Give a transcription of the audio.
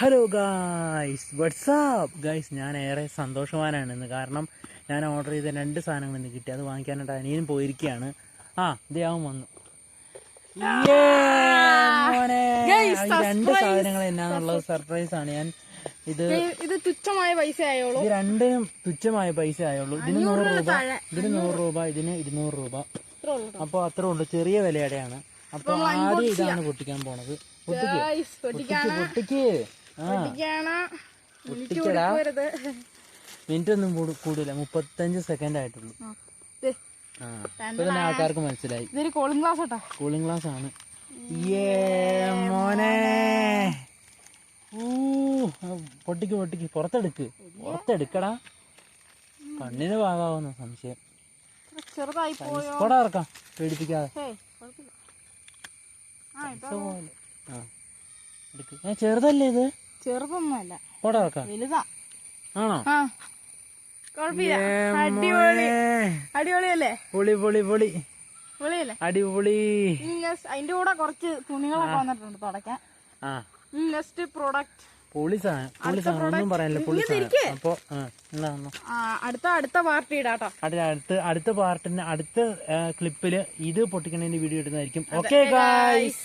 Hello guys WhatsApp guys ഞാൻ ഏറെ സന്തോഷവാനാണ് ഇന്ന്. കാരണം ഞാൻ ഓർഡർ ചെയ്ത രണ്ട് സാധനങ്ങൾ ഇന്ന് കിട്ടി. അത് വാങ്ങിക്കാനായിട്ട് അനിയനും പോയിരിക്കുകയാണ്. ആ ഇതാവും വന്നു. രണ്ട്. സാധനങ്ങൾ എന്നാന്നുള്ളത് സർപ്രൈസ് ആണ്. ഞാൻ ഇത് ഇത് തുച്ഛമായ പൈസ ആയോളൂ. ഇത് രണ്ടിനും തുച്ഛമായ പൈസ ആയുള്ളൂ ഇതിന് നൂറ് രൂപ. ഇതിന് നൂറ് രൂപ ഇതിന് ഇരുന്നൂറ് രൂപ. അപ്പോൾ അത്രേ ഉള്ളൂ. ചെറിയ വിലയുടെയാണ്. അപ്പോൾ ആദ്യം ഇതാണ് പൊട്ടിക്കാൻ പോണത്. പൊട്ടിക്ക് പൊട്ടിക്ക്. മിനിറ്റ് ഒന്നും കൂടില്ല മുപ്പത്തഞ്ച് സെക്കൻഡ് ആയിട്ടുള്ളൂ. ആൾക്കാർക്ക് മനസ്സിലായി. ഇതൊരു കോളിംഗ് ഗ്ലാസ് കേട്ടോ കൂളിംഗ് ഗ്ലാസ് ആണ്. മോനെ. പൊട്ടിക്ക് പൊട്ടിക്ക്. പുറത്തെടുക്ക്. പുറത്തെടുക്കടാ. കണ്ണിന് ഭാഗമാവുന്ന സംശയം. ചെറുതായി കൊട ഇറക്കാം. പേടിപ്പിക്കാതെ. ചെറുതല്ലേ ഇത്? ചെറുതൊന്നുമല്ല. വലുതാ. ആണോ? ഏ അടിപൊളി. അടിപൊളിയല്ലേ? പൊളി പൊളി പൊളി. പൊളിയല്ലേ? അടിപൊളി. അതിന്റെ കൂടെ കുറച്ച് തുണികളൊക്കെ വന്നിട്ടുണ്ട് തുടക്കാൻ നെക്സ്റ്റ് പ്രോഡക്റ്റ് അടുത്ത അടുത്ത പാർട്ടി ഇടാട്ടോ. അടുത്ത അടുത്ത പാർട്ടിന്റെ പാർട്ടിന് അടുത്ത ക്ലിപ്പിൽ ഇത് പൊട്ടിക്കണതിന്റെ വീഡിയോ ഇടുന്നതായിരിക്കും. Okay guys